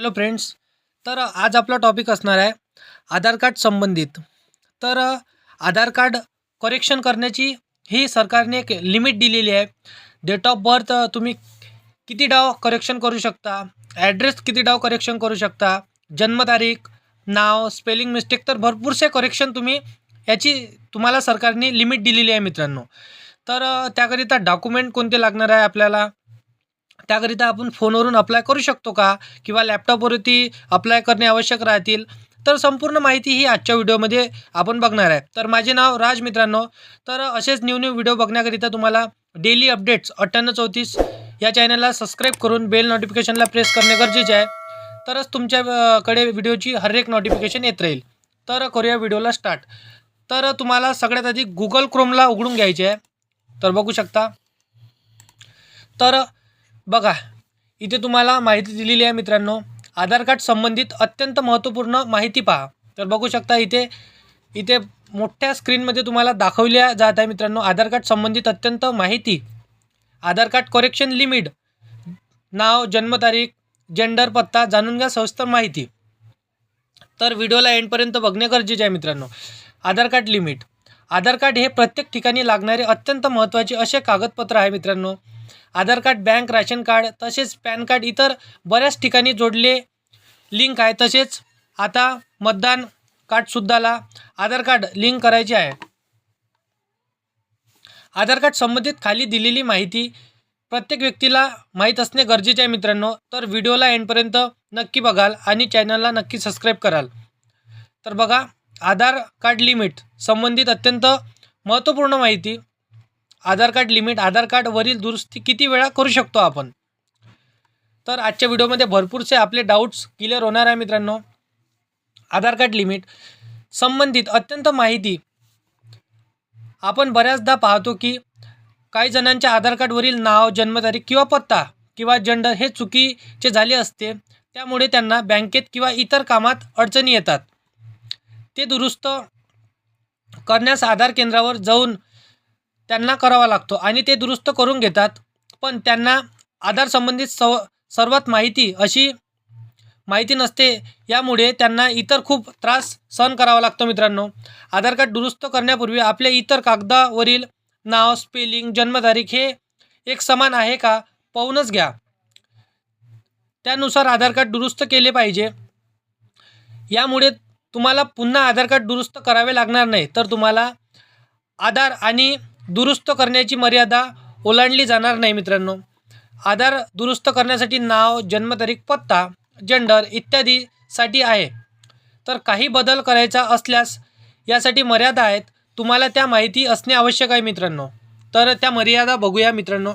Hello friends तर आज आपला टॉपिक असणार आहे आधार कार्ड संबंधित. तर आधार कार्ड करेक्शन करण्याची ही सरकारने एक लिमिट दिलेली आहे. डेट ऑफ बर्थ तुम्ही किती डाव करेक्शन करू शकता? ॲड्रेस किती डाव करेक्शन करू शकता? जन्मतारीख नाव स्पेलिंग मिस्टेक तर भरपूरसे करेक्शन तुम्ही याची तुम्हाला सरकारने लिमिट दिलेली आहे मित्रांनो. तर त्याकरिता डॉक्युमेंट कोणते लागणार आहे आपल्याला? त्याकरिता आपण फोनवरून अप्लाय करू शकतो का? किंवा लॅपटॉपवरती अप्लाय करणे आवश्यक राहतील? तर संपूर्ण माहिती ही आजच्या व्हिडिओमध्ये आपण बघणार आहे. तर माझे नाव राज मित्रांनो. तर असेच न्यू न्यू व्हिडिओ बघण्याकरिता तुम्हाला डेली अपडेट्स अठ्ठ्याण्णव चौतीस या चॅनलला सबस्क्राईब करून बेल नोटिफिकेशनला प्रेस करणे गरजेचे आहे. तरच तुमच्याकडे व्हिडिओची हर एक नोटिफिकेशन येत राहील. तर करूया व्हिडिओला स्टार्ट तर तुम्हाला सगळ्यात आधी गुगल क्रोमला उघडून घ्यायचे आहे. तर बघू शकता. तर बघा इथे तुम्हाला माहिती दिलेली आहे मित्रांनो. आधार कार्ड संबंधित अत्यंत महत्त्वपूर्ण माहिती पहा. तर बघू शकता इथे इथे मोठ्या स्क्रीनमध्ये तुम्हाला दाखवल्या जात आहे मित्रांनो आधार कार्ड संबंधित अत्यंत माहिती. आधार कार्ड करेक्शन लिमिट नाव जन्मतारीख जेंडर पत्ता जाणून घ्या सविस्तर माहिती. तर व्हिडिओला एंडपर्यंत बघणे गरजेचे आहे मित्रांनो. Aadhaar card limit Aadhaar card हे प्रत्येक ठिकाणी लागणारे अत्यंत महत्त्वाचे असे कागदपत्र आहे मित्रांनो. Aadhaar card bank ration card तसेच पॅन कार्ड इतर बऱ्याच ठिकाणी जोडले लिंक आहे. तसेच आता मतदान कार्डसुद्धाला आधार कार्ड लिंक करायचे आहे. आधार कार्ड संबंधित खाली दिलेली माहिती प्रत्येक व्यक्तीला माहीत असणे गरजेचे आहे मित्रांनो. तर व्हिडिओला एंडपर्यंत नक्की बघाल आणि चॅनलला नक्की सबस्क्राईब कराल. तर बघा आधार कार्ड लिमिट संबंधित अत्यंत महत्त्वपूर्ण माहिती आधार कार्ड लिमिट आधार कार्डवरील दुरुस्ती किती वेळा करू शकतो आपण? तर आजच्या व्हिडिओमध्ये भरपूरसे आपले डाऊट्स क्लिअर होणार आहे मित्रांनो. आधार कार्ड लिमिट संबंधित अत्यंत माहिती आपण बऱ्याचदा पाहतो की काही जणांच्या आधार कार्डवरील नाव जन्मतारीख किंवा पत्ता किंवा जेंडर हे चुकीचे झाले असते त्यामुळे त्यांना बँकेत किंवा इतर कामात अडचणी येतात. ते दुरुस्त करण्यास आधार केंद्रावर जाऊन त्यांना करावा लागतो आणि ते दुरुस्त करून घेतात. पण त्यांना आधारसंबंधित सव सर्वात माहिती अशी माहिती नसते. यामुळे त्यांना इतर खूप त्रास सहन करावा लागतो मित्रांनो. आधार कार्ड दुरुस्त करण्यापूर्वी आपल्या इतर कागदावरील नाव स्पेलिंग जन्मतारीख हे एक समान आहे का? पाहूनच घ्या. त्यानुसार आधार कार्ड दुरुस्त केले पाहिजे. यामुळे तुम्हाला पुन्हा आधार कार्ड दुरुस्त करावे लागणार नाही. तर तुम्हाला आधार आणि दुरुस्त करण्याची मर्यादा ओलांडली जाणार नाही मित्रांनो. आधार दुरुस्त करण्यासाठी नाव जन्मतारीख पत्ता जेंडर इत्यादीसाठी आहे. तर काही बदल करायचा असल्यास यासाठी मर्यादा आहेत. तुम्हाला त्या माहिती असणे आवश्यक आहे मित्रांनो. तर त्या मर्यादा बघूया मित्रांनो.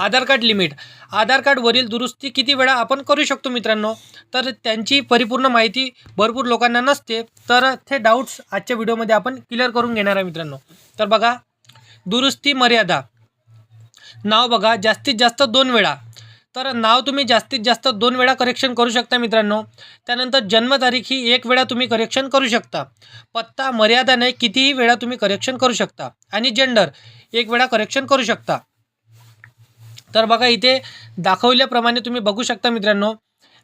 Aadhaar card limit. आधार कार्डवरील दुरुस्ती किती वेळा आपण करू शकतो मित्रांनो? तर त्यांची परिपूर्ण माहिती भरपूर लोकांना नसते तर ते डाऊट्स आजच्या व्हिडिओमध्ये आपण क्लिअर करून घेणार आहे मित्रांनो. तर बघा दुरुस्ती मर्यादा. नाव बघा जास्तीत जास्त दोन वेळा. तर नाव तुम्ही जास्तीत जास्त दोन वेळा करेक्शन करू शकता मित्रांनो. त्यानंतर जन्मतारीख ही एक वेळा तुम्ही करेक्शन करू शकता. पत्ता मर्यादा नाही कितीही वेळा तुम्ही करेक्शन करू शकता. आणि जेंडर एक वेळा करेक्शन करू शकता. तर बघा इथे दाखवल्याप्रमाणे तुम्ही बघू शकता मित्रांनो.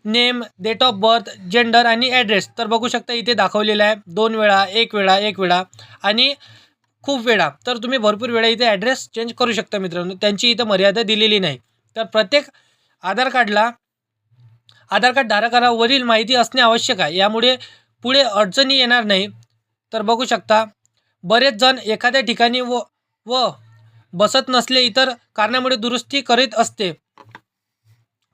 Name date of birth gender आणि ॲड्रेस तर बघू शकता इथे दाखवलेलं आहे. दोन वेळा एक वेळा एक वेळा आणि खूप वेळा. तर तुम्ही भरपूर वेळा इथे ॲड्रेस चेंज करू शकता मित्रांनो. त्यांची इथं मर्यादा दिलेली नाही. तर प्रत्येक आधार कार्डला आधार कार्ड धारकावरील माहिती असणे आवश्यक आहे. यामुळे पुढे अडचणी येणार नाही. तर बघू शकता बरेच जण एखाद्या ठिकाणी व व बसत नसले इतर कारणामुळे दुरुस्ती करीत असते.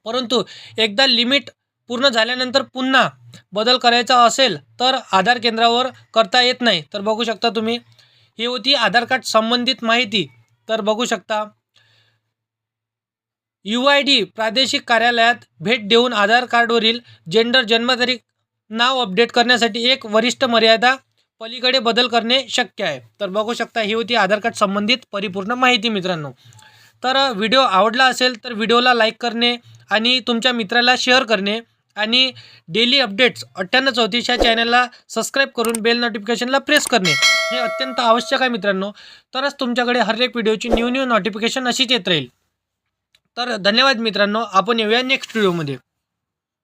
परंतु एकदा लिमिट पूर्ण झाल्यानंतर पुन्हा बदल करायचा असेल तर आधार केंद्रावर करता येत नाही. तर बघू शकता तुम्ही ही होती आधार कार्ड संबंधित माहिती. तर बघू शकता यू आय डी प्रादेशिक कार्यालयात भेट देऊन आधार कार्डवरील जेंडर जन्मतारीख नाव अपडेट करण्यासाठी एक वरिष्ठ मर्यादा पलीकडे बदल करणे शक्य आहे. तर बघू शकता ही होती आधार कार्ड संबंधित परिपूर्ण माहिती मित्रांनो. तर व्हिडिओ आवडला असेल तर व्हिडिओला लाईक करणे आणि तुमच्या मित्राला शेअर करणे. आणि डेली अपडेट्स अठ्ठ्याण्णव चौतीस या चॅनलला सबस्क्राईब करून बेल नोटिफिकेशनला प्रेस करणे. हे अत्यंत आवश्यक आहे मित्रांनो. तरच तुमच्याकडे हर एक व्हिडिओची न्यू न्यू नोटिफिकेशन अशीच येत राहील. तर धन्यवाद मित्रांनो. आपण येऊया नेक्स्ट व्हिडिओमध्ये